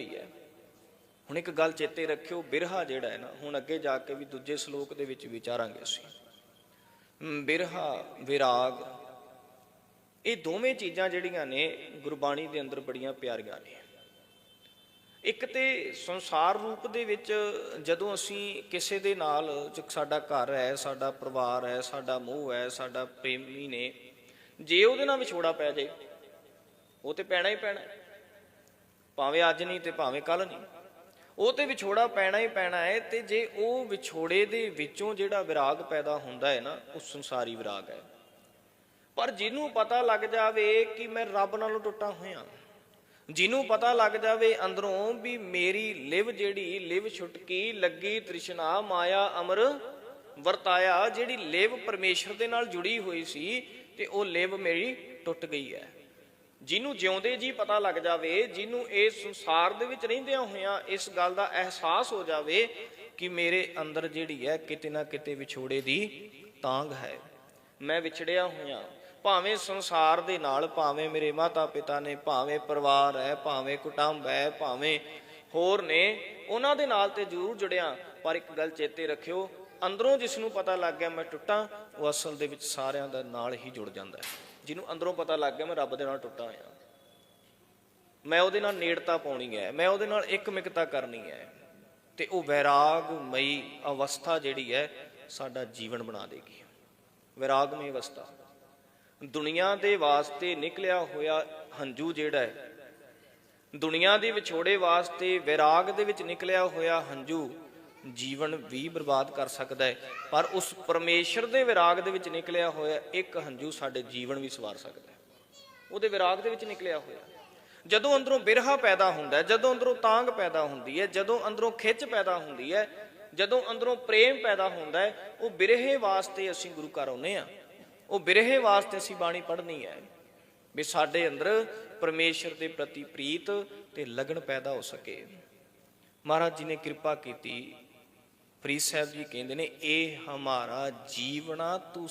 ਹੋਈ ਹੈ। ਹੁਣ ਇੱਕ ਗੱਲ ਚੇਤੇ ਰੱਖਿਓ, ਬਿਰਹਾ ਜਿਹੜਾ ਹੈ ਨਾ, ਹੁਣ ਅੱਗੇ ਜਾ ਕੇ ਵੀ ਦੂਜੇ ਸ਼ਲੋਕ ਦੇ ਵਿੱਚ ਵਿਚਾਰਾਂਗੇ ਅਸੀਂ। ਬਿਰਹਾ, ਵਿਰਾਗ, ਇਹ ਦੋਵੇਂ ਚੀਜ਼ਾਂ ਜਿਹੜੀਆਂ ਨੇ, ਗੁਰਬਾਣੀ ਦੇ ਅੰਦਰ ਬੜੀਆਂ ਪਿਆਰੀਆਂ ਨੇ। ਇੱਕ ਤੇ ਸੰਸਾਰ ਰੂਪ ਦੇ ਵਿੱਚ ਜਦੋਂ ਅਸੀਂ ਕਿਸੇ ਦੇ ਨਾਲ ਸਾਡਾ ਘਰ ਹੈ, ਸਾਡਾ ਪਰਿਵਾਰ ਹੈ, ਸਾਡਾ ਮੋਹ ਹੈ, ਸਾਡਾ ਪ੍ਰੇਮੀ ਨੇ, ਜੇ ਉਹਦੇ ਨਾਲ ਵਿਛੋੜਾ ਪੈ ਜਾਏ, ਉਹ ਤੇ ਪੈਣਾ ਹੀ ਪੈਣਾ। ਹੈ। ਭਾਵੇਂ ਅੱਜ ਨਹੀਂ ਤੇ ਭਾਵੇਂ ਕੱਲ ਨਹੀਂ। ਉਹ ਤੇ ਵਿਛੋੜਾ ਪੈਣਾ ਹੀ ਪੈਣਾ ਹੈ ਤੇ ਜੇ ਉਹ ਵਿਛੋੜੇ ਦੇ ਵਿੱਚੋਂ ਜਿਹੜਾ ਵਿਰਾਗ ਪੈਦਾ ਹੁੰਦਾ ਹੈ ਨਾ, ਉਹ ਸੰਸਾਰੀ ਵਿਰਾਗ ਹੈ। ਪਰ ਜਿਹਨੂੰ ਪਤਾ ਲੱਗ ਜਾਵੇ ਕਿ ਮੈਂ ਰੱਬ ਨਾਲੋਂ ਟੁੱਟਾ ਹੋਇਆ, ਜਿਹਨੂੰ ਪਤਾ ਲੱਗ ਜਾਵੇ ਅੰਦਰੋਂ ਵੀ ਮੇਰੀ ਲਿਵ ਜਿਹੜੀ, ਲਿਵ ਛੁਟਕੀ, ਲੱਗੀ, ਤ੍ਰਿਸ਼ਨਾ, ਮਾਇਆ, ਅਮਰ ਵਰਤਾਇਆ, ਜਿਹੜੀ ਲਿਵ ਪਰਮੇਸ਼ਰ ਦੇ ਨਾਲ ਜੁੜੀ ਹੋਈ ਸੀ ਤੇ ਉਹ ਲਿਵ ਮੇਰੀ ਟੁੱਟ ਗਈ ਹੈ। ਜਿਹਨੂੰ ਜਿਉਂਦੇ ਜੀ ਪਤਾ ਲੱਗ ਜਾਵੇ, ਜਿਹਨੂੰ ਇਸ ਸੰਸਾਰ ਦੇ ਵਿੱਚ ਰਹਿੰਦਿਆਂ ਹੋਇਆਂ ਇਸ ਗੱਲ ਦਾ ਅਹਿਸਾਸ ਹੋ ਜਾਵੇ ਕਿ ਮੇਰੇ ਅੰਦਰ ਜਿਹੜੀ ਹੈ ਕਿਤੇ ਨਾ ਕਿਤੇ ਵਿਛੋੜੇ ਦੀ ਤਾਂਗ ਹੈ। ਮੈਂ ਵਿਛੜਿਆ ਹੋਇਆ, ਭਾਵੇਂ ਸੰਸਾਰ ਦੇ ਨਾਲ, ਭਾਵੇਂ ਮੇਰੇ ਮਾਤਾ ਪਿਤਾ ਨੇ, ਭਾਵੇਂ ਪਰਿਵਾਰ ਹੈ, ਭਾਵੇਂ ਕੁਟੰਬ ਹੈ, ਭਾਵੇਂ ਹੋਰ ਨੇ, ਉਹਨਾਂ ਦੇ ਨਾਲ ਤੇ ਜ਼ਰੂਰ ਜੁੜਿਆ, ਪਰ ਇੱਕ ਗੱਲ ਚੇਤੇ ਰੱਖਿਓ, ਅੰਦਰੋਂ ਜਿਸ ਨੂੰ ਪਤਾ ਲੱਗ ਗਿਆ ਮੈਂ ਟੁੱਟਾਂ, ਉਹ ਅਸਲ ਦੇ ਵਿੱਚ ਸਾਰਿਆਂ ਦਾ ਨਾਲ ਹੀ ਜੁੜ ਜਾਂਦਾ ਹੈ। ਜਿਹਨੂੰ ਅੰਦਰੋਂ ਪਤਾ ਲੱਗ ਗਿਆ ਮੈਂ ਰੱਬ ਦੇ ਨਾਲ ਟੁੱਟਾ ਹੋਇਆ। ਮੈਂ ਉਹਦੇ ਨਾਲ ਨੇੜਤਾ ਪਾਉਣੀ ਹੈ। ਮੈਂ ਉਹਦੇ ਨਾਲ ਇੱਕ ਮਿਕਤਾ ਕਰਨੀ ਹੈ। ਤੇ ਉਹ ਵੈਰਾਗਮਈ ਅਵਸਥਾ ਜਿਹੜੀ ਹੈ, ਸਾਡਾ ਜੀਵਨ ਬਣਾ ਦੇਗੀ। ਵੈਰਾਗਮਈ ਅਵਸਥਾ। ਦੁਨੀਆ ਦੇ ਵਾਸਤੇ ਨਿਕਲਿਆ ਹੋਇਆ ਹੰਝੂ ਜਿਹੜਾ ਹੈ, ਦੁਨੀਆ ਦੇ ਵਿਛੋੜੇ ਵਾਸਤੇ ਵਿਰਾਗ ਦੇ ਵਿੱਚ ਨਿਕਲਿਆ ਹੋਇਆ ਹੰਝੂ ਜੀਵਨ ਵੀ ਬਰਬਾਦ ਕਰ ਸਕਦਾ ਹੈ। ਪਰ ਉਸ ਪਰਮੇਸ਼ਰ ਦੇ ਵਿਰਾਗ ਦੇ ਵਿੱਚ ਨਿਕਲਿਆ ਹੋਇਆ ਇੱਕ ਹੰਝੂ ਸਾਡੇ ਜੀਵਨ ਵੀ ਸਵਾਰ ਸਕਦਾ ਹੈ। ਉਹਦੇ ਵਿਰਾਗ ਦੇ ਵਿੱਚ ਨਿਕਲਿਆ ਹੋਇਆ। ਜਦੋਂ ਅੰਦਰੋਂ ਬਿਰਹਾ ਪੈਦਾ ਹੁੰਦਾ ਹੈ, ਜਦੋਂ ਅੰਦਰੋਂ ਤਾਂਗ ਪੈਦਾ ਹੁੰਦੀ ਹੈ, ਜਦੋਂ ਅੰਦਰੋਂ ਖਿੱਚ ਪੈਦਾ ਹੁੰਦੀ ਹੈ, ਜਦੋਂ ਅੰਦਰੋਂ ਪ੍ਰੇਮ ਪੈਦਾ ਹੁੰਦਾ ਹੈ, ਉਹ ਬਿਰਹੇ ਵਾਸਤੇ ਅਸੀਂ ਗੁਰੂ ਘਰ ਆਉਂਦੇ ਆ ਉਹ ਬਿਰਹੇ ਵਾਸਤੇ ਅਸੀਂ ਬਾਣੀ ਪੜ੍ਹਨੀ ਹੈ ਵੀ ਸਾਡੇ ਅੰਦਰ ਪਰਮੇਸ਼ਰ ਦੇ ਪ੍ਰਤੀ ਪ੍ਰੀਤ ਤੇ ਲਗਨ ਪੈਦਾ ਹੋ ਸਕੇ। ਮਹਾਰਾਜ ਜੀ ਨੇ ਕਿਰਪਾ ਕੀਤੀ ਫਰੀਦ ਸਾਹਿਬ ਜੀ ਕਹਿੰਦੇ ਨੇ ਇਹ ਹਮਾਰਾ ਜੀਵਨਾ ਤੂੰ